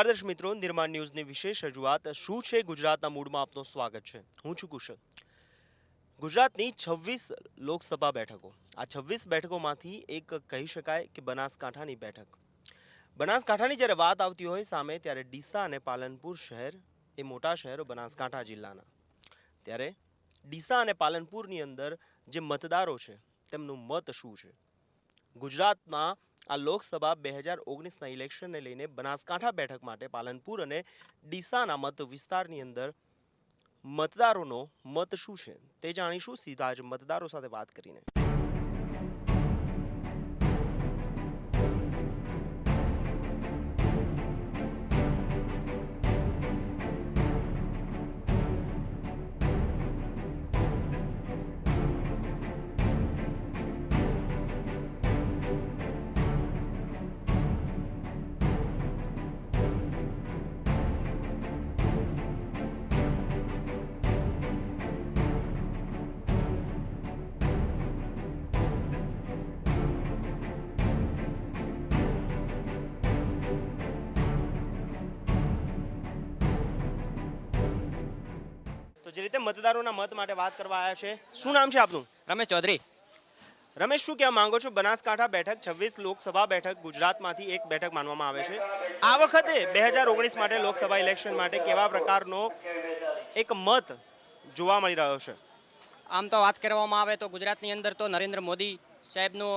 નમસ્કાર દર્શક મિત્રો, નિર્માણ ન્યૂઝની વિશેષ રજૂઆત શું છે? ગુજરાતના મૂળમાં આપનું સ્વાગત છે. હું છું કુશલ. ગુજરાતની છવ્વીસ લોકસભા બેઠકો. આ છવ્વીસ બેઠકોમાંથી એક કહી શકાય કે બનાસકાંઠાની બેઠક. બનાસકાંઠાની જ્યારે વાત આવતી હોય સામે, ત્યારે ડીસા અને પાલનપુર શહેર એ મોટા શહેરો બનાસકાંઠા જિલ્લાના. ત્યારે ડીસા અને પાલનપુરની અંદર જે મતદારો છે, તેમનું મત શું છે? ગુજરાતમાં આ લોકસભા બે હજાર ઓગણીસના ઇલેક્શનને લઈને બનાસકાંઠા બેઠક માટે પાલનપુર અને ડીસાના મત વિસ્તારની અંદર મતદારોનો મત શું છે તે જાણીશું. સીધા જ મતદારો સાથે વાત કરીને. તો જે રીતે મતદારોના મત માટે વાત કરવા આવ્યા છે શું નામ છે આપનું? રમેશ ચૌધરી. રમેશ શું કહેવા માંગો છો? બનાસકાંઠા બેઠક છવ્વીસ લોકસભા બેઠક ગુજરાતમાંથી એક બેઠક માનવામાં આવે છે. આ વખતે બે હજાર ઓગણીસ માટે લોકસભા ઇલેક્શન માટે કેવા પ્રકારનો એક મત જોવા મળી રહ્યો છે? આમ તો વાત કરવામાં આવે તો ગુજરાતની અંદર તો નરેન્દ્ર મોદી સાહેબનો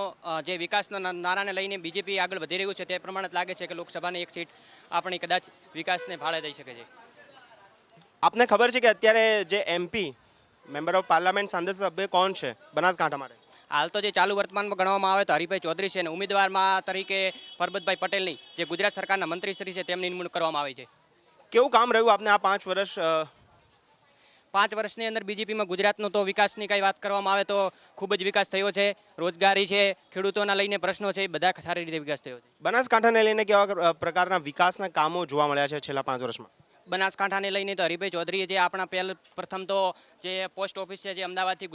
જે વિકાસના નારાને લઈને બીજેપી આગળ વધી રહ્યું છે તે પ્રમાણે લાગે છે કે લોકસભાની એક સીટ આપણી કદાચ વિકાસને ફાળે દઈ શકે છે. આપને ખબર છે કે અત્યારે જે એમપી મેમ્બર ઓફ પાર્લામેન્ટ સાંસદ સભ્ય કોણ છે? બનાસકાંઠા માટે. હાલ તો જે ચાલુ વર્તમાનમાં ગણવામાં આવે તો હરિભાઈ ચૌધરી છે અને ઉમેદવારમાં તરીકે પરબતભાઈ પટેલની જે ગુજરાત સરકારના મંત્રીશ્રી છે તેમની નિમણૂક કરવામાં આવી છે. કેવું કામ રહ્યું આપને આ પાંચ વર્ષ પાંચ વર્ષની અંદર બીજેપીમાં ગુજરાતનો તો વિકાસની કાંઈ વાત કરવામાં આવે તો ખૂબ જ વિકાસ થયો છે. રોજગારી છે ખેડૂતોના લઈને પ્રશ્નો છે બધા સારી રીતે વિકાસ થયો છે. બનાસકાંઠાને લઈને કેવા પ્રકારના વિકાસના કામો જોવા મળ્યા છે છેલ્લા પાંચ વર્ષમાં? બનાસકાંઠાને લઈને તો હરિભાઈ ચૌધરીએ જે આપણા પહેલ પ્રથમ તો જે પોસ્ટ ઓફિસ છે જે અમદાવાદથી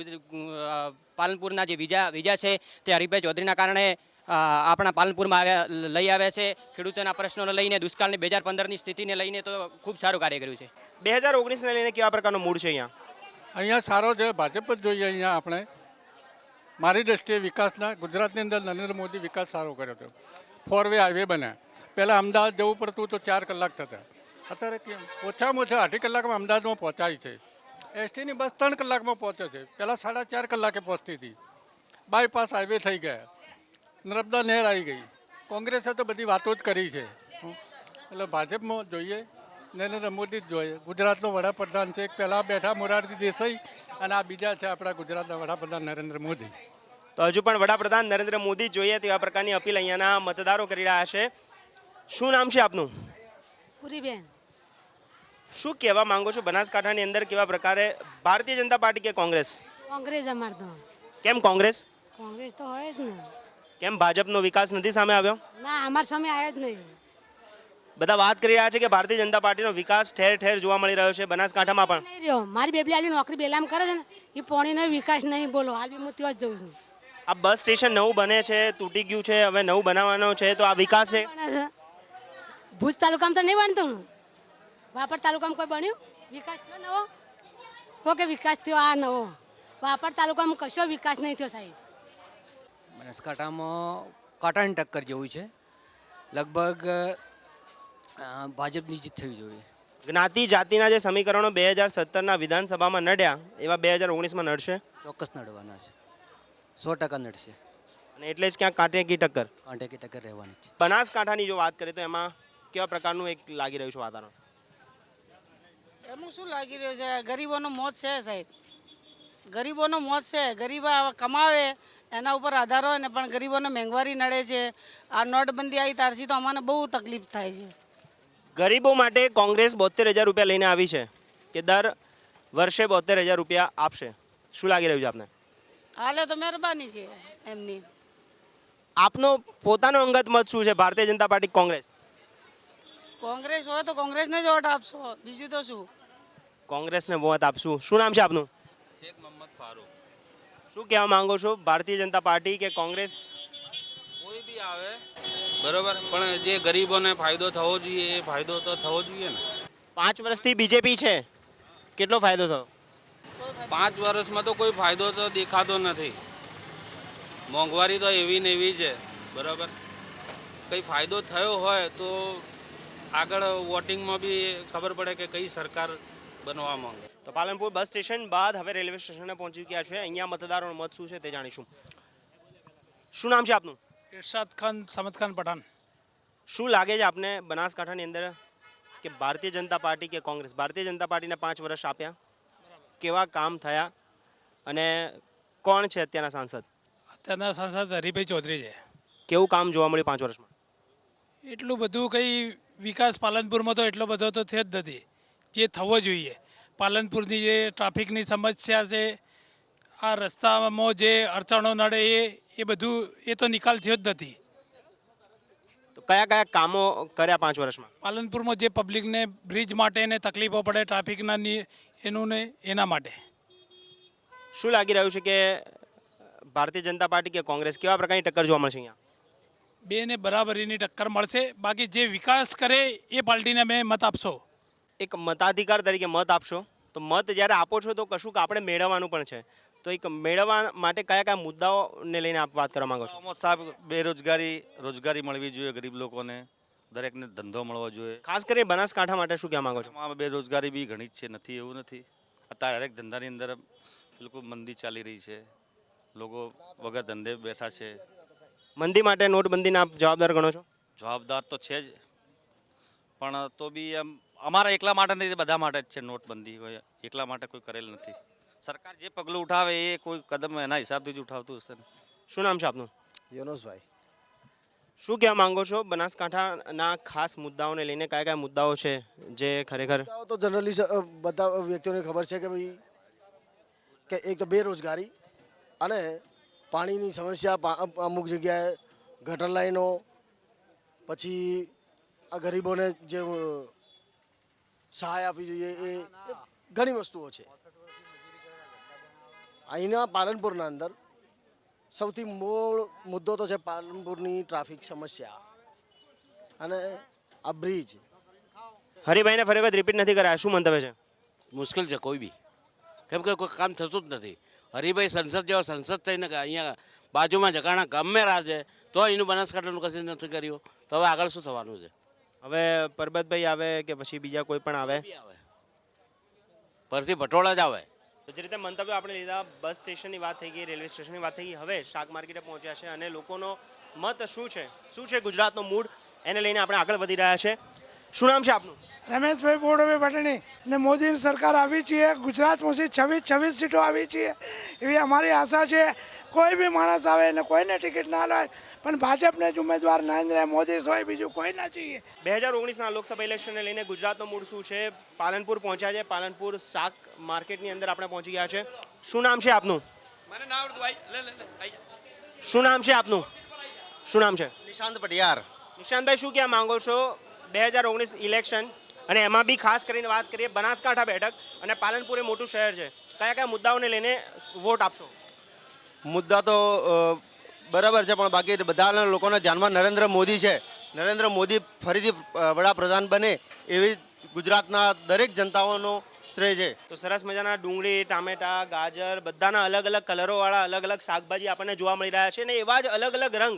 પાલનપુરના જે વિજા વિજા છે તે હરિભાઈ ચૌધરીના કારણે આપણા પાલનપુરમાં આવ્યા લઈ આવ્યા છે. ખેડૂતોના પ્રશ્નોને લઈને દુષ્કાળની બે હજાર પંદરની સ્થિતિને લઈને તો ખૂબ સારું કાર્ય કર્યું છે. બે હજાર ઓગણીસને લઈને કેવા પ્રકારનો મૂડ છે અહીંયા? અહીંયા સારો છે. ભાજપ જ જોઈએ અહીંયા આપણે. મારી દ્રષ્ટિએ વિકાસના ગુજરાતની અંદર નરેન્દ્ર મોદી વિકાસ સારો કર્યો હતો. ફોર વે હાઈવે બન્યા. પહેલાં અમદાવાદ જવું પડતું તો ચાર કલાક થતા. અત્યારે ઓછામાં ઓછા અઢી કલાકમાં અમદાવાદમાં પહોંચાય છે. એસટીની બસ ત્રણ કલાકમાં પહોંચે છે. પહેલાં સાડા ચાર કલાકે પહોંચતી હતી. બાયપાસ હાઈવે થઈ ગયા. નર્મદા નહેર આવી ગઈ. કોંગ્રેસે તો બધી વાતો જ કરી છે. એટલે ભાજપમાં જોઈએ નરેન્દ્ર મોદી જ જોઈએ. ગુજરાતનો વડાપ્રધાન છે. પહેલાં બેઠા મોરારજી દેસાઈ અને આ બીજા છે આપણા ગુજરાતના વડાપ્રધાન નરેન્દ્ર મોદી. તો હજુ પણ વડાપ્રધાન નરેન્દ્ર મોદી જોઈએ તેવા પ્રકારની અપીલ અહીંયાના મતદારો કરી રહ્યા છે. શું નામ છે આપનું? પૂરીબેન. શું કહેવા માંગો છો? બનાસકાંઠાની અંદર કેવા પ્રકારે ભારતીય જનતા પાર્ટી કે કોંગ્રેસ? કોંગ્રેસ અમાર તો. કેમ કોંગ્રેસ? કોંગ્રેસ તો હોય જ ને. કેમ ભાજપનો વિકાસ નથી સામે આવ્યો? ના અમાર સામે આવ્યો જ નહીં. બધા વાત કરી રહ્યા છે કે ભારતીય જનતા પાર્ટીનો વિકાસ ઠેર ઠેર જોવા મળી રહ્યો છે બનાસકાંઠામાં પણ. નહીં રહ્યો. મારી બેબલી આલી નોકરી બેલામ કરે છે ને એ પોણીનો વિકાસ નહીં બોલો. હાલ બી હું ત્યાં જ જઉં છું. આ બસ સ્ટેશન નવું બને છે તૂટી ગયું છે હવે નવું બનાવવાનું છે તો આ વિકાસ છે. ભુજ તાલુકામાં તો નહીં બનતું. વાપર તાલુકામાં કોઈ બન્યું? વિકાસ થયો નવો? ઓકે વિકાસ થયો આ નવો. વાપર તાલુકામાં કશો વિકાસ નહીં થયો સાહેબ. બનાસકાંઠામાં કાંટાની ટક્કર જેવું છે. લગભગ ભાજપની જીત થવી જોઈએ. જ્ઞાતિ જાતિના જે સમીકરણો બે હજાર સત્તરના વિધાનસભામાં નડ્યા એવા બે હજાર ઓગણીસમાં નડશે? ચોક્કસ નડવાના છે. સો ટકા નડશે. અને એટલે જ ક્યાંક કાંઠે કી ટક્કર? કાંટે કે ટક્કર રહેવાની છે. બનાસકાંઠાની જો વાત કરીએ તો એમાં કેવા પ્રકારનું એક લાગી રહ્યું છે વાતાવરણ? એનું શું લાગી રહ્યું છે? ગરીબોનો મોત છે સાહેબ. ગરીબોનો મોત છે. ગરીબ કમાવે એના ઉપર આધાર હોય ને પણ ગરીબોને મોંઘવારી નડે છે. આ નોટબંધી આવી ત્યારથી તો અમને બહુ તકલીફ થાય છે. ગરીબો માટે કોંગ્રેસ બોતેર હજાર રૂપિયા લઈને આવી છે કે દર વર્ષે બોતેર હજાર રૂપિયા આપશે. શું લાગી રહ્યું છે આપને? હાલે તો મહેરબાની છે એમની. આપનો પોતાનો અંગત મત શું છે? ભારતીય જનતા પાર્ટી કોંગ્રેસ? કોંગ્રેસ હોય તો કોંગ્રેસને જ વોટ આપશો. બીજું તો શું? કોંગ્રેસને મત આપશું. શું નામ છે આપનું? શેખ મોહમ્મદ ફારૂક. શું કહેવા માંગો છો? ભારતીય જનતા પાર્ટી કે કોંગ્રેસ? કોઈ બી આવે બરોબર? પણ જે ગરીબોને ફાયદો થવો જોઈએ એ ફાયદો તો થવો જોઈએ ને. પાંચ વર્ષથી બીજેપી છે. કેટલો ફાયદો થયો? પાંચ વર્ષમાં તો કોઈ ફાયદો તો દેખાતો નથી. મોંઘવારી તો એવી ને એવી છે બરાબર? કંઈ ફાયદો થયો હોય તો આગળ વોટિંગમાં બી ખબર પડે કે કઈ સરકાર બનવા માંગે. તો પાલનપુર બસ સ્ટેશન બાદ હવે રેલવે સ્ટેશને પહોંચી ગયા છે. અહીંયા મતદારોનો મત શું છે તે જાણીશું. શું નામ છે આપનું? ઇરશાદ ખાન સમદ ખાન પઠાણ. શું લાગે છે આપને બનાસકાંઠાની અંદર કે ભારતીય જનતા પાર્ટી કે કોંગ્રેસ? ભારતીય જનતા પાર્ટીને પાંચ વર્ષ આપ્યા. કેવા કામ થયા અને કોણ છે અત્યારના સાંસદ? અત્યારના સાંસદ હરિભાઈ ચૌધરી છે. કેવું કામ જોવા મળ્યું પાંચ વર્ષમાં? એટલું બધું કંઈ વિકાસ પાલનપુરમાં તો એટલો બધો તો થયો જ નથી. જે થવો જોઈએ. પાલનપુરની જે ટ્રાફિકની સમસ્યા છે આ રસ્તામાં જે અડચણો નડે એ એ બધું એ તો નિકાલ થયો જ નથી. તો કયા કયા કામો કર્યા પાંચ વર્ષમાં? પાલનપુરમાં જે પબ્લિકને બ્રિજ માટે ને તકલીફો પડે ટ્રાફિકના એનું ને એના માટે. શું લાગી રહ્યું છે કે ભારતીય જનતા પાર્ટી કે કોંગ્રેસ કેવા પ્રકારની ટક્કર જોવા મળશે અહીંયા? બેને બરાબરીની ટક્કર મળશે. બાકી જે વિકાસ કરે એ પાર્ટીને મેં મત આપશો. એક મતાધિકાર તરીકે મત આપશો. તો મત જ્યારે આપો છો તો કશુંક આપણે મેળવવાનું પણ છે. તો એક મેળવવા માટે કયા કયા મુદ્દાઓને લઈને આપ વાત કરવા માંગો છો? મોહમ્મદ સાહેબ બેરોજગારી રોજગારી મળવી જોઈએ ગરીબ લોકોને. દરેકને ધંધો મળવો જોઈએ. ખાસ કરીને બનાસકાંઠા માટે શું કહેવા માંગો છો? આમાં બેરોજગારી બી ઘણી જ છે નથી એવું નથી. અત્યારે દરેક ધંધાની અંદર બિલકુલ મંદી ચાલી રહી છે. લોકો વગર ધંધે બેઠા છે. મંદી માટે નોટબંધીના આપ જવાબદાર ગણો છો? જવાબદાર તો છે જ. પણ તો બી એમ અમારા એકલા માટે નથી બધા માટે જ છે નોટબંધી. કોઈ એકલા માટે કોઈ કરેલ નથી. સરકાર જે પગલું ઉઠાવે એ કોઈ કદમ એના હિસાબથી જ ઉઠાવતું હશે ને. શું નામ છે આપનું? યોનોસભાઈ. શું કહેવા માંગો છો? બનાસકાંઠાના ખાસ મુદ્દાઓને લઈને કયા કયા મુદ્દાઓ છે જે ખરેખર તો જનરલી બધા વ્યક્તિઓને ખબર છે કે ભાઈ કે એક તો બેરોજગારી અને પાણીની સમસ્યા અમુક જગ્યાએ ગટર લાઈનો પછી આ ગરીબોને જે સહાય આપવી જોઈએ એ ઘણી વસ્તુઓ છે. અહીંના પાલનપુરના અંદર સૌથી મૂળ મુદ્દો તો છે પાલનપુરની ટ્રાફિક સમસ્યા અને આ બ્રિજ. હરિભાઈને ફરી વખત રિપીટ નથી કરાયા. શું મંતવ્ય છે? મુશ્કેલ છે કોઈ બી. કેમ કે કોઈ કામ થતું જ નથી. હરિભાઈ સંસદ જેવો સંસદ થઈને કે અહીંયા બાજુમાં જગાણા ગમે રાજે તો એનું બનાસકાંઠાનું કશું નથી કર્યું. તો હવે આગળ શું થવાનું છે? હવે પરબતભાઈ આવે કે પછી બીજા કોઈ પણ આવે? પરથી ભટોળા જ આવે. તો જે રીતે મંતવ્યો આપણે લીધા બસ સ્ટેશનની વાત થઈ ગઈ રેલવે સ્ટેશનની વાત થઈ ગઈ હવે શાક માર્કેટે પહોંચ્યા છે અને લોકોનો મત શું છે? શું છે ગુજરાતનો મૂડ? એને લઈને આપણે આગળ વધી રહ્યા છે. શું નામ છે આપનું? રમેશભાઈ બોડોભાઈ પટણી અને મોદીની સરકાર આવી છીએ ગુજરાતમાંથી છવ્વીસ છવ્વીસ સીટો આવી છીએ. એવી અમારી આશા છે. કોઈ બી માણસ આવે અને કોઈને ટિકિટ ના લાવે પણ ભાજપને જ ઉમેદવાર નરેન્દ્ર મોદી સિવાય બીજું કોઈ ના જોઈએ. બે હજાર ઓગણીસના લોકસભા ઇલેક્શનને લઈને ગુજરાતનો મૂળ શું છે? પાલનપુર પહોંચ્યા છે. પાલનપુર શાક માર્કેટની અંદર આપણે પહોંચી ગયા છે. શું નામ છે આપનું? શું નામ છે આપનું? શું નામ છે? નિશાંત પટિયાર. નિશાંતભાઈ શું કહેવા માંગો છો? બે હજાર ઓગણીસ ઇલેક્શન અને એમાં બી ખાસ કરીને વાત કરીએ બનાસકાંઠા બેઠક અને પાલનપુર એ મોટું શહેર છે. કયા કયા મુદ્દાઓને લઈને વોટ આપશો? મુદ્દા તો બરાબર છે પણ બાકી બધા લોકોના ધ્યાનમાં નરેન્દ્ર મોદી છે. નરેન્દ્ર મોદી ફરીથી વડાપ્રધાન બને એવી ગુજરાતના દરેક જનતાઓનો શ્રેય છે. તો સરસ મજાના ડુંગળી ટામેટા ગાજર બધાના અલગ અલગ કલરોવાળા અલગ અલગ શાકભાજી આપણને જોવા મળી રહ્યા છે અને એવા જ અલગ અલગ રંગ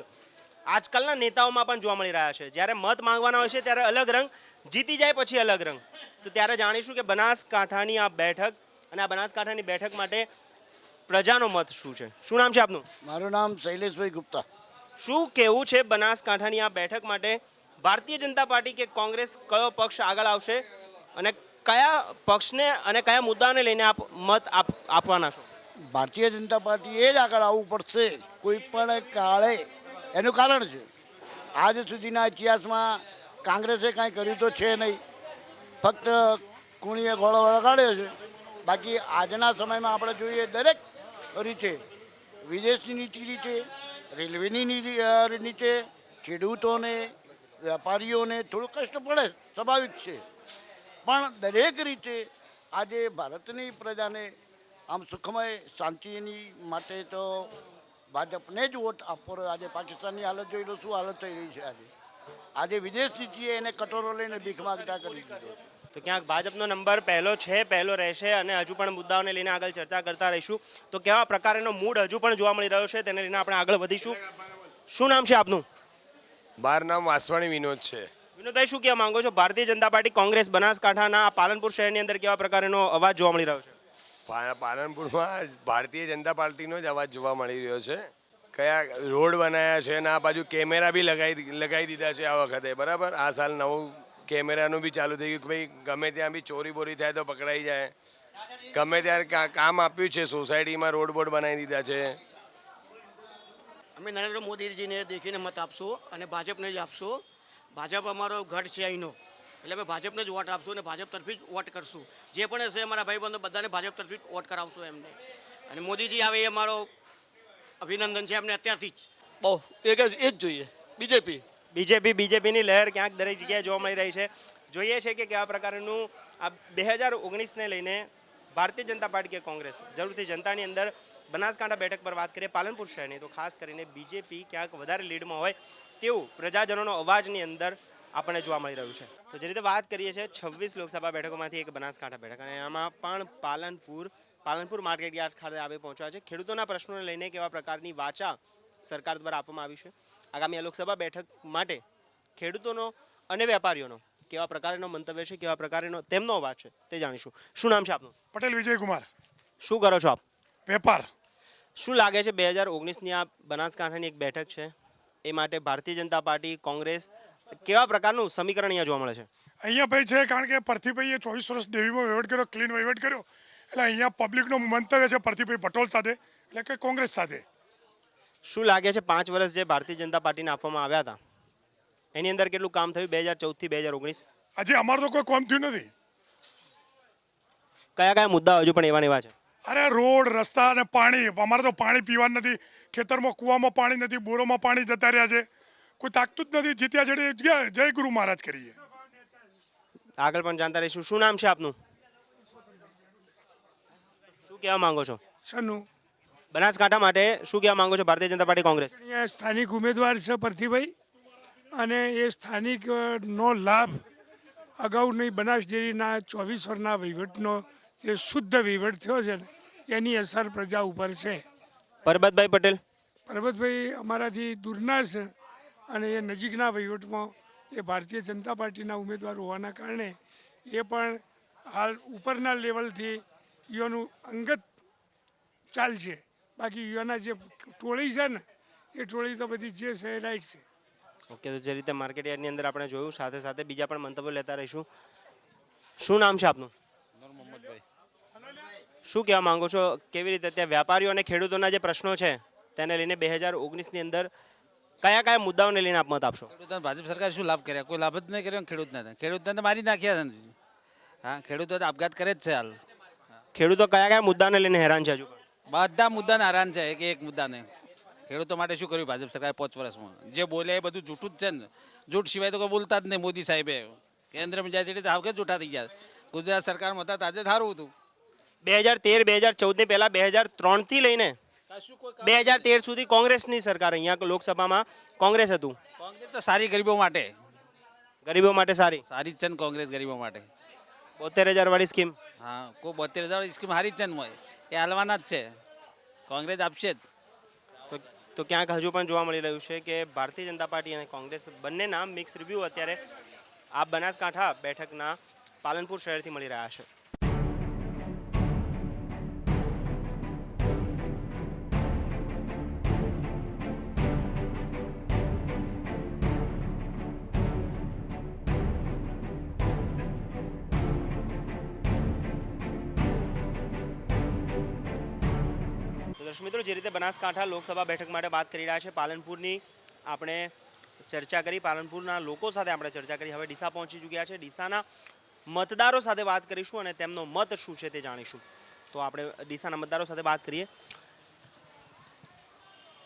આજકાલના નેતાઓમાં પણ જોવા મળી રહ્યા છે. જ્યારે મત માંગવાના હોય છે ત્યારે અલગ રંગ જીતી જાય પછી અલગ રંગ. તો ત્યારે જાણીશું કે બનાસકાંઠાની આ બેઠક અને આ બનાસકાંઠાની બેઠક માટે પ્રજાનો મત શું છે? શું નામ છે આપનું? મારું નામ શૈલેષભાઈ ગુપ્તા. શું કેવું છે બનાસકાંઠાની આ બેઠક માટે? ભારતીય જનતા પાર્ટી કે કોંગ્રેસ કયો પક્ષ આગળ આવશે? અને કયા પક્ષને અને કયા મુદ્દાને લઈને આપ મત આપવાના છો? ભારતીય જનતા પાર્ટી એ જ આગળ આવવું પડશે. કોઈ પણ કાળે એનું કારણ છે. આજ સુધીના ઇતિહાસમાં કોંગ્રેસે કાંઈ કર્યું તો છે નહીં. ફક્ત કુણીએ ગોળો વળગાડ્યો છે. બાકી આજના સમયમાં આપણે જોઈએ દરેક રીતે વિદેશની નીતિ રીતે, રેલવેની નીતિ ખેડૂતોને, વેપારીઓને થોડું કષ્ટ પડે સ્વાભાવિક છે. પણ દરેક રીતે આજે ભારતની પ્રજાને આમ સુખમય, શાંતિની માટે તો ભાજપને જ વોટ આપવો રહ્યો. આજે પાકિસ્તાનની હાલત જોઈ લો શું હાલત થઈ રહી છે આજે? આજે વિદેશ નીતિએ એને કટોરો લઈને ભીખ માગતા કરી દીધો તો ક્યાંક ભાજપનો નંબર પહેલો છે પહેલો રહેશે અને હજુ પણ મુદ્દાઓને લઈને આગળ ચર્ચા કરતા રહીશું. તો કેવા પ્રકારનો મૂડ હજુ પણ જોવા મળી રહ્યો છે તેને લઈને આપણે આગળ વધીશું. શું નામ છે આપનું? બાર નામ વાસવાણી વિનોદ છે. વિનોદભાઈ શું કહેવા માંગો છો? ભારતીય જનતા પાર્ટી કોંગ્રેસ બનાસકાંઠાના પાલનપુર શહેરની અંદર કેવા પ્રકારનો અવાજ જોવા મળી રહ્યો છે? પાલનપુરમાં ભારતીય જનતા પાર્ટીનો જ અવાજ જોવા મળી રહ્યો છે. કયા રોડ બનાવ્યા છે અને આ બાજુ કેમેરા બી લગાવી લગાવી દીધા છે આ વખતે, બરાબર? આ સાલ નવું કેમેરાનું બી ચાલુ થઈ ગયું કે ભાઈ ગમે ત્યાં બી ચોરી બોરી થાય તો પકડાઈ જાય. ગમે ત્યારે કામ આપ્યું છે, સોસાયટીમાં રોડ બોર્ડ બનાવી દીધા છે. અમે નરેન્દ્ર મોદીજીને દેખીને મત આપશો અને ભાજપને જ આપશો. ભાજપ અમારો ગઢ છે અહીંનો. એટલે અમે ભાજપને જ વોટ આપશું અને ભાજપ તરફી જ વોટ કરશું. જે પણ હશે અમારા ભાઈબંધો બધાને ભાજપ તરફી જ વોટ કરાવશું એમને. અને મોદીજી આવે એ અમારો અભિનંદન છે એમને અત્યારથી જ. બહુ એક જ એ જ જોઈએ. બીજેપી? બીજેપી બીજેપીની લહેર ક્યાંક દરેક જગ્યાએ જોવા મળી રહી છે. જોઈએ છે કે કેવા પ્રકારનું આ બે હજાર ઓગણીસને લઈને ભારતીય જનતા પાર્ટી કે કોંગ્રેસ જરૂરથી જનતાની અંદર બનાસકાંઠા બેઠક પર વાત કરીએ પાલનપુર શહેરની તો ખાસ કરીને બીજેપી ક્યાંક વધારે લીડમાં હોય તેવું પ્રજાજનોનો અવાજની અંદર આપણને જોવા મળી રહ્યું છે. તો જે રીતે વાત કરીએ છીએ છવ્વીસ લોકસભા બેઠકોમાંથી એક બનાસકાંઠા બેઠક. અને એમાં પણ પાલનપુર પાલનપુર માર્કેટ યાર્ડ ખાતે આવી પહોંચ્યા છે. ખેડૂતોના પ્રશ્નોને લઈને કેવા પ્રકારની વાચા સરકાર દ્વારા આપવામાં આવી છે? આગામી આ લોકસભા બેઠક માટે ખેડૂતોનો અને વેપારીઓનો કેવા પ્રકારનો મંતવ્ય છે કેવા પ્રકારનો તેમનો અવાજ છે તે જાણીશું. શું નામ છે આપનું? પટેલ વિજયકુમાર. શું કરો છો આપ? વેપાર. શું લાગે છે બે હજાર ઓગણીસની આ બનાસકાંઠાની એક બેઠક છે? એ માટે ભારતીય જનતા પાર્ટી કોંગ્રેસ કેવા પ્રકારનું સમીકરણ અહીંયા જોવા મળે છે? અહીંયા ભાઈ છે કારણ કે પરથીભાઈએ ચોવીસ વર્ષ ડેવીમાં વહીવટ કર્યો ક્લીન વહીવટ કર્યો. એટલે અહીંયા પબ્લિકનું મંતવ્ય છે પરથીભાઈ પટોલ સાથે એટલે કે કોંગ્રેસ સાથે. શું લાગે છે પાંચ વર્ષ જે ભારતીય જનતા પાર્ટીને આપવામાં આવ્યા હતા? એની અંદર કેટલું કામ થયું બે હજાર ચૌદથી બે હજાર ઓગણીસ? હજી અમારું તો કોઈ કોમ થયું નથી. કયા કયા મુદ્દાઓ હજુ પણ એવા એવા છે? અરે રોડ રસ્તા અને પાણી અમારે તો પાણી પીવાનું નથી. ખેતરમાં કૂવામાં પાણી નથી બોરોમાં પાણી જતા રહ્યા છે. કોઈ તાકતું જ નથી. જીત્યા છેડે ગયા. જય ગુરુ મહારાજ કરીએ. આગળ પણ જાણતા રહીશું. શું નામ છે આપનું? શું કહેવા માંગો છો? શનું બનાસકાંઠા માટે શું કહેવા માંગો છો? ભારતીય જનતા પાર્ટી કોંગ્રેસ. અહીંયા સ્થાનિક ઉમેદવાર છે પરથીભાઈ અને એ સ્થાનિક નો લાભ અગાઉની બનાસ ડેરીના ચોવીસ વર્ષના વહીવટનો જે શુદ્ધ વહીવટ થયો છે ને એની અસર પ્રજા ઉપર છે. પરબતભાઈ પટેલ. પરબતભાઈ અમારાથી દૂરના છે. અને એ નજીકના વહીવટમાં એ ભારતીય જનતા પાર્ટીના ઉમેદવાર હોવાના કારણે એ પણ હાલ ઉપરના લેવલથી યુવાનું અંગત ચાલ છે બાકી યુવાના જે ટોળી છે ને એ ટોળી તો બધી જે છે રાઈટ છે. ઓકે તો જે રીતે માર્કેટ યાર્ડની અંદર આપણે જોયું સાથે સાથે બીજા પણ મંતવ્યો લેતા રહીશું. શું નામ છે આપનું? શું કહેવા માંગો છો? કેવી રીતે ત્યાં વેપારીઓ અને ખેડૂતોના જે પ્રશ્નો છે તેને લઈને બે હજાર ઓગણીસની અંદર કયા કયા મુદ્દાઓને લઈને આપ મત આપશો? ખેડૂતોને ભાજપ સરકાર શું લાભ કર્યા? કોઈ લાભ જ નહીં કર્યો ખેડૂતને ખેડૂતને તો મારી નાખ્યા છે હા ખેડૂતો તો આપઘાત કરે જ છે હાલ. ખેડૂતો કયા કયા મુદ્દાને લઈને હેરાન છે હજુ? બધા મુદ્દાને હેરાન છે એક એક મુદ્દાને. ખેડૂતો માટે શું કર્યું ભાજપ સરકારે પાંચ વર્ષમાં? જે બોલે એ બધું જૂઠું જ છે ને. જૂઠ સિવાય તો કોઈ બોલતા જ નહીં મોદી સાહેબે. કેન્દ્રમાં જાય છે હાવ કે જૂઠા થઈ ગયા. ગુજરાત સરકારમાં હતા તાજે સારું હતું. બે હજાર તેર બે હજાર ચૌદની પહેલાં બે હજાર ત્રણથી લઈને બે હજાર તેર સુધી કોંગ્રેસની સરકાર અહીંયા લોકસભામાં કોંગ્રેસ હતું. કોંગ્રેસ તો સારી ગરીબો માટે. ગરીબો માટે સારી. સારી જ છે ને કોંગ્રેસ ગરીબો માટે. બોતેર હજાર વાળી સ્કીમ. હા કોઈ બોતેર હજાર સ્કીમ સારી જ છે ને એ હાલવાના જ છે. કોંગ્રેસ આપશે જ. તો તો ક્યાંક હજુ પણ જોવા મળી રહ્યું છે કે ભારતીય જનતા પાર્ટી અને કોંગ્રેસ બંનેના મિક્સ રિવ્યૂ અત્યારે આ બનાસકાંઠા બેઠકના પાલનપુર શહેરથી મળી રહ્યા છે. જે રીતે બનાસકાંઠા લોકસભા બેઠક માટે વાત કરી રહ્યા છે પાલનપુરની આપણે ચર્ચા કરી પાલનપુરના લોકો સાથે આપણે ચર્ચા કરી. હવે ડીસા પહોંચી ચૂક્યા છે. ડીસાના મતદારો સાથે વાત કરીશું અને તેમનો મત શું છે તે જાણીશું. તો આપણે ડીસાના મતદારો સાથે વાત કરીએ.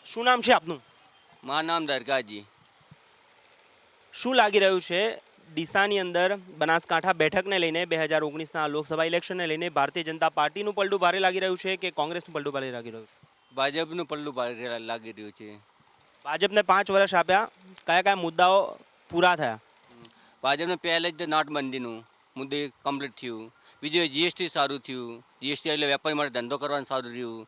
શું નામ છે આપનું? મારું નામ દરગાજી શું લાગી રહ્યું છે ડીસાની અંદર બનાસકાંઠા બેઠકને લઈને બે હજાર ઓગણીસના લોકસભા ઇલેક્શનને લઈને ભારતીય જનતા પાર્ટીનું પલટું ભારે લાગી રહ્યું છે કે કોંગ્રેસનું પલટું ભારે લાગી રહ્યું છે? ભાજપનું પલ્લું ભારે લાગી રહ્યું છે. ભાજપને પાંચ વર્ષ આપ્યા. કયા કયા મુદ્દાઓ પૂરા થયા? ભાજપને પહેલે જ નોટબંધીનું મુદ્દે કમ્પ્લીટ થયું. બીજું જીએસટી સારું થયું. જીએસટી એટલે વેપારી માટે ધંધો કરવાનું સારું રહ્યું.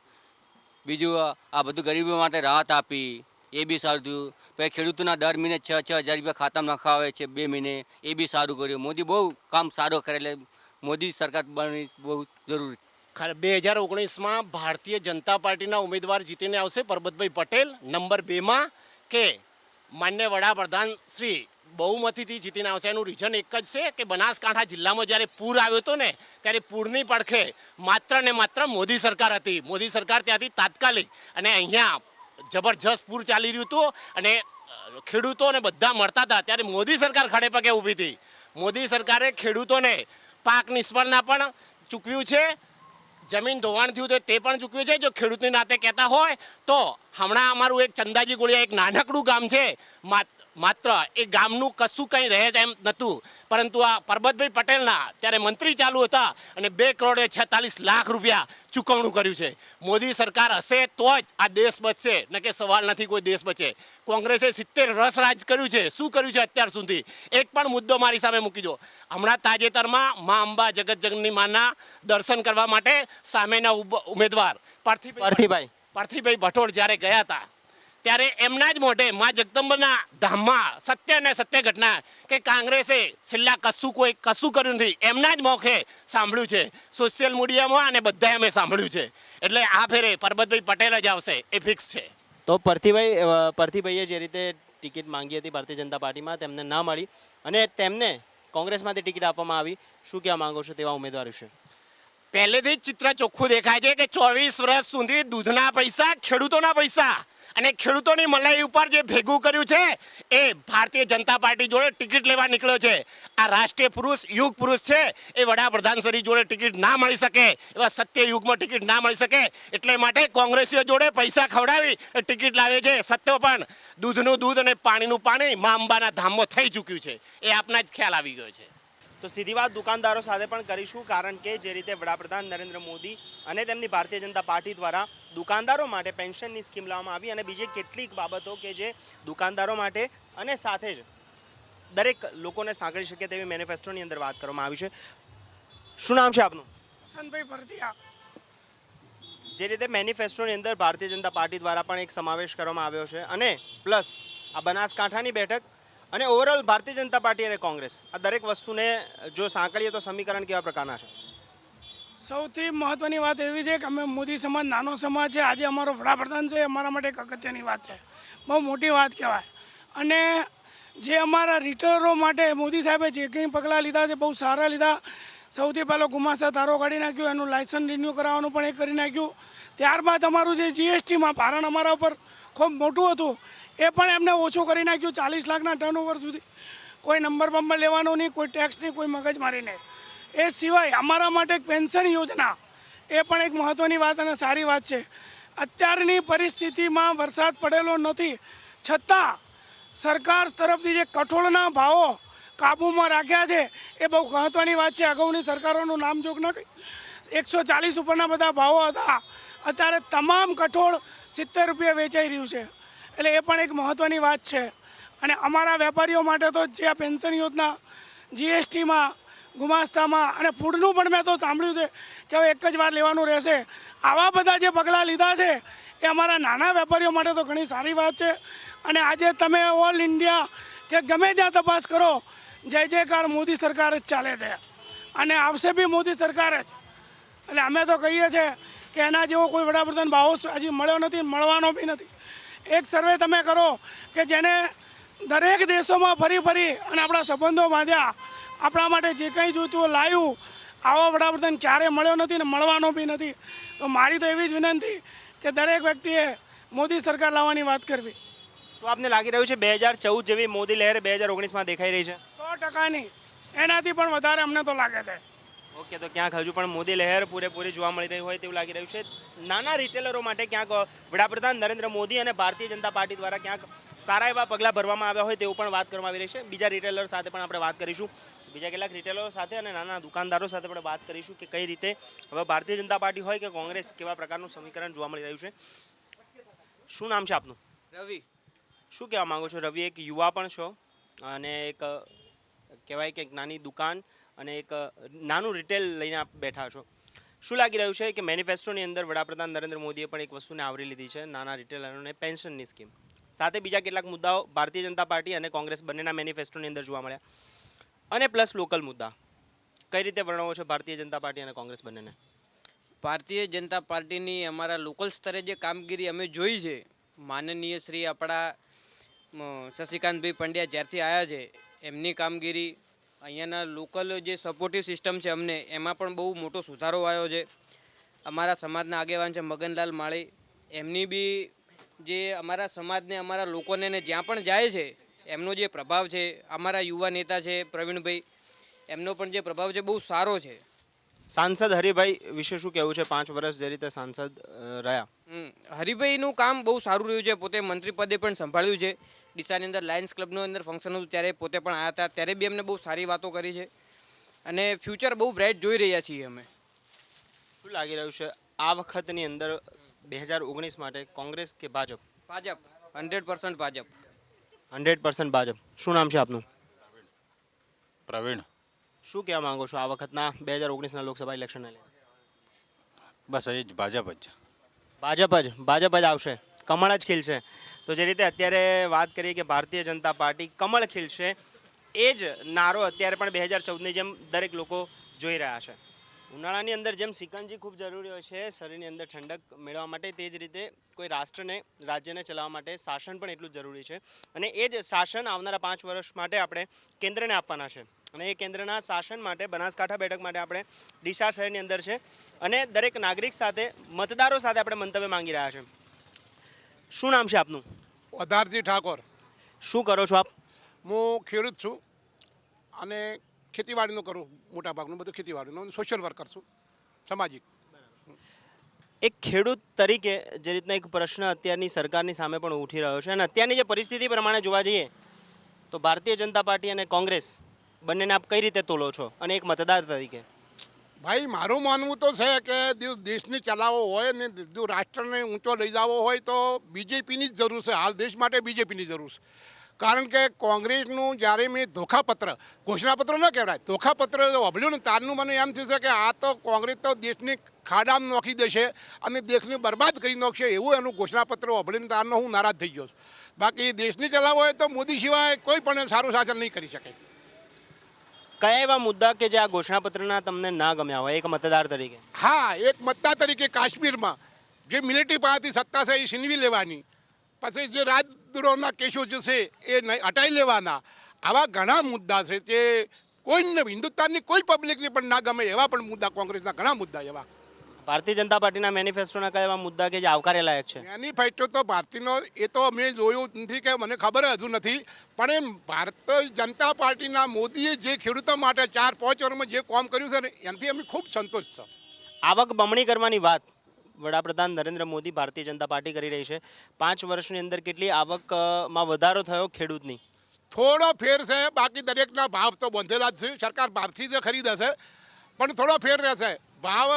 બીજું આ બધું ગરીબો માટે રાહત આપી. એ બી સારું થયું. પછી ખેડૂતોના દર મહિને છ છ હજાર રૂપિયા ખાતામાં નખાવે છે બે મહિને. એ બી સારું કર્યું. મોદી બહુ કામ સારું કરે એટલે મોદી સરકાર બની બહુ જરૂરી બે હજાર ઓગણીસમાં ભારતીય જનતા પાર્ટીના ઉમેદવાર જીતીને આવશે પરબતભાઈ પટેલ નંબર બેમાં કે માન્ય વડાપ્રધાન શ્રી બહુમતીથી જીતીને આવશે. એનું રીઝન એક જ છે કે બનાસકાંઠા જિલ્લામાં જ્યારે પૂર આવ્યો હતો ને, ત્યારે પૂરની પડખે માત્ર ને માત્ર મોદી સરકાર હતી. મોદી સરકાર ત્યાંથી તાત્કાલિક અને અહીંયા જબરજસ્ત પૂર ચાલી રહ્યું હતું અને ખેડૂતોને બધા મળતા હતા. ત્યારે મોદી સરકાર ખડે પગે ઊભી હતી. મોદી સરકારે ખેડૂતોને પાક નિષ્ફળના પણ ચૂકવ્યું છે. જમીન ધોવાણ થયું તો તે પણ ચૂકવ્યું છે. જો ખેડૂતની નાતે કહેતા હોય તો હમણાં અમારું એક ચંદાજી ગોળિયા એક નાનકડું ગામ છે. માત- માત્ર એ ગામનું કશું કંઈ રહે એમ નહોતું. પરંતુ આ પરબતભાઈ પટેલના ત્યારે મંત્રી ચાલુ હતા અને બે કરોડે છેતાલીસ લાખ રૂપિયા ચૂકવણું કર્યું છે. મોદી સરકાર હશે તો જ આ દેશ બચશે. ન કે સવાલ નથી કોઈ દેશ બચે. કોંગ્રેસે સિત્તેર રસ રાજ કર્યું છે. શું કર્યું છે અત્યાર સુધી? એક પણ મુદ્દો મારી સામે મૂકી દો. હમણાં તાજેતરમાં મા અંબા જગત જગની માના દર્શન કરવા માટે સામેના ઉમેદવાર પાર્થિભાઈ. પાર્થિભાઈ ભટોળ જ્યારે ગયા હતા ત્યારે એમના જ મોઢે મા જગદંબના ધામમાં સત્ય અને સત્ય ઘટના કે કોંગ્રેસે છેલ્લા કશું કોઈ કશું કર્યું નથી, એમના જ મોખે સાંભળ્યું છે. સોશિયલ મીડિયામાં અને બધાએ અમે સાંભળ્યું છે. એટલે આ ફેરે પરબતભાઈ પટેલ જ આવશે, એ ફિક્સ છે. તો પરથીભાઈ પરથીભાઈએ જે રીતે ટિકિટ માંગી હતી ભારતીય જનતા પાર્ટીમાં, તેમને ના મળી અને તેમને કોંગ્રેસમાંથી ટિકિટ આપવામાં આવી. શું કહેવા માંગો છો તેવા ઉમેદવાર વિશે? પહેલેથી જ ચિત્ર ચોખ્ખું દેખાય છે કે ચોવીસ વર્ષ સુધી દૂધના પૈસા, ખેડૂતોના પૈસા અને ખેડૂતોની મલાઈ ઉપર જે ભેગું કર્યું છે, એ ભારતીય જનતા પાર્ટી જોડે ટિકિટ લેવા નીકળ્યો છે. આ રાષ્ટ્રીય પુરુષ, યુગ પુરુષ છે, એ વડાપ્રધાન શ્રી જોડે ટિકિટ ના મળી શકે, એવા સત્ય યુગમાં ટિકિટ ના મળી શકે. એટલે માટે કોંગ્રેસીઓ જોડે પૈસા ખવડાવી ટિકિટ લાવે છે. સત્ય પણ દૂધનું દૂધ અને પાણીનું પાણી મા અંબાના ધામમાં થઈ ચૂક્યું છે. એ આપના જ ખ્યાલ આવી ગયો છે. તો સીધી વાત દુકાનદારો સાથે પણ કરીશું કારણ કે જે રીતે વડાપ્રધાન નરેન્દ્ર મોદી અને તેમની ભારતીય જનતા પાર્ટી દ્વારા દુકાનદારો માટે પેન્શનની સ્કીમ લાવવામાં આવી અને બીજી કેટલીક બાબતો કે જે દુકાનદારો માટે અને સાથે જ દરેક લોકોને સાંકળી શકે તેવી મેનિફેસ્ટોની અંદર વાત કરવામાં આવી છે. શું નામ છે આપનું? વસંતભાઈ ભરતિયા. જે રીતે મેનિફેસ્ટોની અંદર ભારતીય જનતા પાર્ટી દ્વારા પણ એક સમાવેશ કરવામાં આવ્યો છે અને પ્લસ આ બનાસકાંઠાની બેઠક અને ઓવરઓલ ભારતીય જનતા પાર્ટી અને કોંગ્રેસ, આ દરેક વસ્તુને જો સાંકળીએ તો સમીકરણ કેવા પ્રકારના છે? સૌથી મહત્વની વાત એવી છે કે અમે મોદી સમાજ, નાનો સમાજ છે. આજે અમારો વડાપ્રધાન છે અમારા માટે એક અગત્યની વાત છે. બહુ મોટી વાત કહેવાય. અને જે અમારા રિટેલરો માટે મોદી સાહેબે જે કંઈ પગલાં લીધા છે, બહુ સારા લીધા. સૌથી પહેલો ગુમાસા તારો કાઢી નાખ્યો, એનું લાયસન્સ રિન્યૂ કરાવવાનું પણ એ કરી નાખ્યું. ત્યારબાદ અમારું જે જીએસટીમાં ભારણ અમારા ઉપર ખૂબ મોટું હતું. એ પણ એમને ઓછું કરી નાખ્યું, ચાલીસ લાખના ટર્નઓવર સુધી. કોઈ નંબર બંબર લેવાનો નહીં, કોઈ ટેક્સ નહીં, કોઈ મગજમારી નહીં. એ સિવાય અમારા માટે એક પેન્શન યોજના, એ પણ એક મહત્ત્વની વાત અને સારી વાત છે. અત્યારની પરિસ્થિતિમાં વરસાદ પડેલો નથી. છતાં સરકાર તરફથી જે કઠોળના ભાવો કાબૂમાં રાખ્યા છે, એ બહુ મહત્ત્વની વાત છે. અગાઉની સરકારોનું નામ જોગ ના કહી એકસો ચાલીસ ઉપરના બધા ભાવો હતા. અત્યારે તમામ કઠોળ સિત્તેર રૂપિયા વેચાઈ રહ્યું છે. એટલે એ પણ એક મહત્ત્વની વાત છે. અને અમારા વેપારીઓ માટે તો જે આ પેન્શન યોજના જીએસટીમાં ગુમાસ્તામાં અને ફૂડનું પણ મેં તો સાંભળ્યું છે કે હવે એક જ વાર લેવાનું રહેશે. આવા બધા જે પગલાં લીધા છે, એ અમારા નાના વેપારીઓ માટે તો ઘણી સારી વાત છે. અને આજે તમે ઓલ ઇન્ડિયા કે ગમે ત્યાં તપાસ કરો, જય જયકાર મોદી સરકાર જ ચાલે છે. અને આવશે બી મોદી સરકાર જ. એટલે અમે તો કહીએ છીએ કે એના જેવો કોઈ વડાપ્રધાન ભાવો હજી મળ્યો નથી, મળવાનો બી નથી. એક સર્વે તમે કરો કે જેને દરેક દેશોમાં ફરી ફરી અને આપણા સંબંધો બાંધ્યા આપણા માટે જે કંઈ જોઈતું લાવ્યું આવો વડાપ્રધાન ક્યારેય મળ્યો નથી ને મળવાનો બી નથી તો મારી તો એવી જ વિનંતી કે દરેક વ્યક્તિએ મોદી સરકાર લાવવાની વાત કરવી. શું આપને લાગી રહ્યું છે બે હજાર ચૌદ જેવી મોદી લહેર બે હજાર ઓગણીસમાં દેખાઈ રહી છે? સો ટકાની. એનાથી પણ વધારે અમને તો લાગે છે. ઓકે તો ક્યાંક હજુ પણ મોદી લહેર પૂરેપૂરી જોવા મળી રહી હોય તેવું લાગી રહ્યું છે. નાના રિટેલરો માટે ક્યાંક વડાપ્રધાન નરેન્દ્ર મોદી અને ભારતીય જનતા પાર્ટી દ્વારા ક્યાંક સારા એવા પગલાં ભરવામાં આવ્યા હોય તેવું પણ વાત કરવામાં આવી રહી છે. બીજા રિટેલર સાથે પણ આપણે વાત કરીશું. બીજા કેટલાક રિટેલરો સાથે અને નાના દુકાનદારો સાથે પણ વાત કરીશું કે કઈ રીતે હવે ભારતીય જનતા પાર્ટી હોય કે કોંગ્રેસ કેવા પ્રકારનું સમીકરણ જોવા મળી રહ્યું છે. શું નામ છે આપનું? રવિ. શું કહેવા માગો છો? રવિ એક યુવા પણ છો અને એક કહેવાય કે એક નાની દુકાન અને એક નાનું રિટેલ લઈને આપ બેઠા છો. શું લાગી રહ્યું છે કે મેનિફેસ્ટોની અંદર વડાપ્રધાન નરેન્દ્ર મોદીએ પણ એક વસ્તુને આવરી લીધી છે, નાના રિટેલરોને પેન્શનની સ્કીમ સાથે બીજા કેટલાક મુદ્દાઓ ભારતીય જનતા પાર્ટી અને કોંગ્રેસ બંનેના મેનિફેસ્ટોની અંદર જોવા મળ્યા. અને પ્લસ લોકલ મુદ્દા. કઈ રીતે વર્ણવો છો ભારતીય જનતા પાર્ટી અને કોંગ્રેસ બંનેને? ભારતીય જનતા પાર્ટીની અમારા લોકલ સ્તરે જે કામગીરી અમે જોઈ છે, માનનીય શ્રી આપણા શશિકાંતભાઈ પંડ્યા જ્યારથી આવ્યા છે, એમની કામગીરી અહીંયાના લોકલ જે સપોર્ટિવ સિસ્ટમ છે અમને એમાં પણ બહુ મોટો સુધારો આવ્યો છે. અમારા સમાજના આગેવાન છે મગનલાલ માળી. એમની બી જે અમારા સમાજને અમારા લોકોને ને જ્યાં પણ જાય છે એમનો જે પ્રભાવ છે અમારા યુવા નેતા છે પ્રવીણભાઈ એમનો પણ જે પ્રભાવ છે બહુ સારો છે. સાંસદ હરિભાઈ વિશે શું કહેવું છે? પાંચ વર્ષ જે રીતે સાંસદ રહ્યા. હરિભાઈનું કામ બહુ સારું રહ્યું છે. પોતે મંત્રી પદે પણ સંભાળ્યું છે. ડીસાની અંદર લાયન્સ ક્લબનું અંદર ફંક્શન હતું ત્યારે પોતે પણ આવ્યા હતા. ત્યારે બી અમને બહુ સારી વાતો કરી છે. અને ફ્યુચર બહુ બ્રાઇટ જોઈ રહ્યા છીએ અમે. શું લાગી રહ્યું છે આ વખતની અંદર બે હજાર ઓગણીસ માટે કોંગ્રેસ કે Bhajap? Bhajap. Hundred percent Bhajap. Hundred percent Bhajap. શું નામ છે આપનું? પ્રવીણ. શું કહેવા માંગો છો આ વખતના બે હજાર ઓગણીસના લોકસભા ઇલેક્શનને લઈને? બસ એ જ ભાજપ જ. ભાજપ જ. ભાજપ જ આવશે. કમળ જ ખીલશે. તો જે રીતે અત્યારે વાત કરીએ કે ભારતીય જનતા પાર્ટી કમળ ખીલશે, એ જ નારો અત્યારે પણ બે હજાર ચૌદની જેમ દરેક લોકો જોઈ રહ્યા છે. ઉનાળાની અંદર જેમ સિકંજી ખૂબ જરૂરી હોય છે, શરીરની અંદર ઠંડક મેળવવા માટે તે જ રીતે કોઈ રાષ્ટ્રને, રાજ્યને ચલાવવા માટે શાસન પણ એટલું જરૂરી છે. અને એ જ શાસન આવનારા પાંચ વર્ષ માટે આપણે કેન્દ્રને આપવાના છે. અને એ કેન્દ્રના શાસન માટે, બનાસકાંઠા બેઠક માટે આપણે ડીસા શહેરની અંદર છે. અને દરેક નાગરિક સાથે, મતદારો સાથે આપણે મંતવ્ય માંગી રહ્યા છે. શું નામ છે આપનું? વધારજી ઠાકોર. શું કરો છો આપ? હું ખેડૂત છું અને ખેતીવાડીનું કરું મોટા ભાગનું બધું ખેતીવાડીનું સોશિયલ વર્કર છું સામાજિક. એક ખેડૂત તરીકે જે રીતના એક પ્રશ્ન અત્યારની સરકારની સામે પણ ઉઠી રહ્યો છે અને અત્યારની જે પરિસ્થિતિ પ્રમાણે જોવા જઈએ તો ભારતીય જનતા પાર્ટી અને કોંગ્રેસ બંનેને આપ કઈ રીતે તોલો છો? અને એક મતદાર તરીકે. ભાઈ, મારું માનવું તો છે કે દેશને ચલાવવો હોય ને જો રાષ્ટ્રને ઊંચો લઈ જવો હોય તો બીજેપીની જ જરૂર છે. હાલ દેશ માટે બીજેપીની જરૂર છે. કારણ કે કોંગ્રેસનું જ્યારે મેં ધોખાપત્ર, ઘોષણાપત્ર ન કહેવાય, ધોખાપત્ર વાપર્યું ને તારનું મને એમ થયું છે કે આ તો કોંગ્રેસ તો દેશને ખાડામાં નોખી દેશે અને દેશને બરબાદ કરી નાખશે એવું એનું ઘોષણાપત્ર વાપરીને તારનો હું નારાજ થઈ ગયો છું. બાકી દેશને ચલાવવો હોય તો મોદી સિવાય કોઈ પણ સારું શાસન નહીં કરી શકે. કયા એવા મુદ્દા કે જે આ ઘોષણાપત્રના તમને ના ગમ્યા હોય? એક મતદાર તરીકે. હા, એક મતદાર તરીકે કાશ્મીરમાં જે મિલિટરી પાસેથી સત્તા છે એ છીનવી લેવાની, પછી જે રાજદ્રોહના કેસો જે છે એ હટાવી લેવાના. આવા ઘણા મુદ્દા છે જે કોઈને હિન્દુસ્તાનની કોઈ પબ્લિકને પણ ના ગમે એવા પણ મુદ્દા, કોંગ્રેસના ઘણા મુદ્દા એવા. ભારતીય જનતા પાર્ટીના મેનિફેસ્ટોના કયા એવા મુદ્દા કે જે આવકારે લાયક છે? મેનિફેસ્ટો તો ભારતીયનો એ તો અમે જોયું નથી કે મને ખબર હજુ નથી પણ એમ ભારતીય જનતા પાર્ટીના મોદીએ જે ખેડૂતો માટે ચાર પાંચ વર્ષમાં જે કામ કર્યું છે ને એનાથી અમે ખૂબ સંતોષ છે. આવક બમણી કરવાની વાત વડાપ્રધાન નરેન્દ્ર મોદી ભારતીય જનતા પાર્ટી કરી રહી છે. પાંચ વર્ષની અંદર કેટલી આવકમાં વધારો થયો ખેડૂતની? થોડો ફેર છે બાકી દરેકના ભાવ તો બંધેલા જ છે સરકાર ભાવથી જ ખરીદે છે પણ થોડો ફેર રહેશે. ભાવ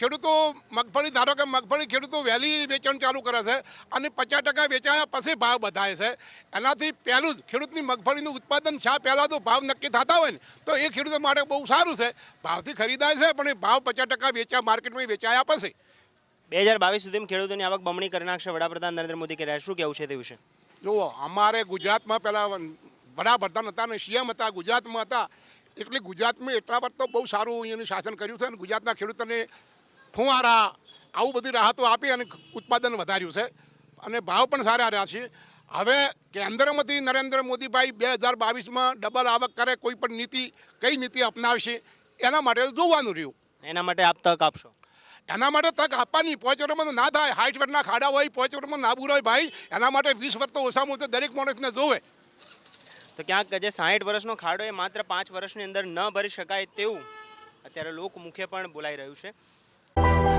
ખેડૂતો મગફળી ધારો કે મગફળી ખેડૂતો વહેલી વેચાણ ચાલુ કરે છે અને પચાસ ટકા વેચાયા પછી ભાવ બધાય છે. એનાથી પહેલું જ ખેડૂતની મગફળીનું ઉત્પાદન શા પહેલાં તો ભાવ નક્કી થતા હોય ને તો એ ખેડૂતો માટે બહુ સારું છે. ભાવથી ખરીદાય છે પણ એ ભાવ પચાસ ટકા વેચા માર્કેટમાં વેચાયા પછી. બે હજાર બાવીસ સુધીમાં ખેડૂતોની આવક બમણી કરી નાખશે વડાપ્રધાન નરેન્દ્ર મોદી છે. શું કહેવું છે તે વિશે? જુઓ અમારે ગુજરાતમાં પહેલાં વડાપ્રધાન હતા અને સીએમ હતા ગુજરાતમાં હતા એટલે ગુજરાતમાં એટલા પર તો બહુ સારું એનું શાસન કર્યું છે અને ગુજરાતના ખેડૂતોને ફુવારા આવું બધી રાહતો આપી અને ઉત્પાદન વધાર્યું છે. અને ભાવ પણ સારા રહ્યા છે હવે કેન્દ્રમાંથી નરેન્દ્ર મોદીભાઈ બે હજાર બાવીસમાં ડબલ આવક કરે કોઈ પણ નીતિ કઈ નીતિ અપનાવશે એના માટે જોવાનું રહ્યું. એના માટે આપ તક આપશો? એના માટે તક આપવાની પોચરમાં ના થાય. હાઈટ વર્ષના ખાડા હોય પોચરમાં નાબૂર હોય ભાઈ. એના માટે વીસ વર્ષ તો ઓછામાં ઓછા દરેક માણસને જોવે. તો ક્યાંક જે સાહીઠ વર્ષનો ખાડો એ માત્ર પાંચ વર્ષની અંદર ન ભરી શકાય તેવું અત્યારે લોકમુખે પણ બોલાઈ રહ્યું છે. you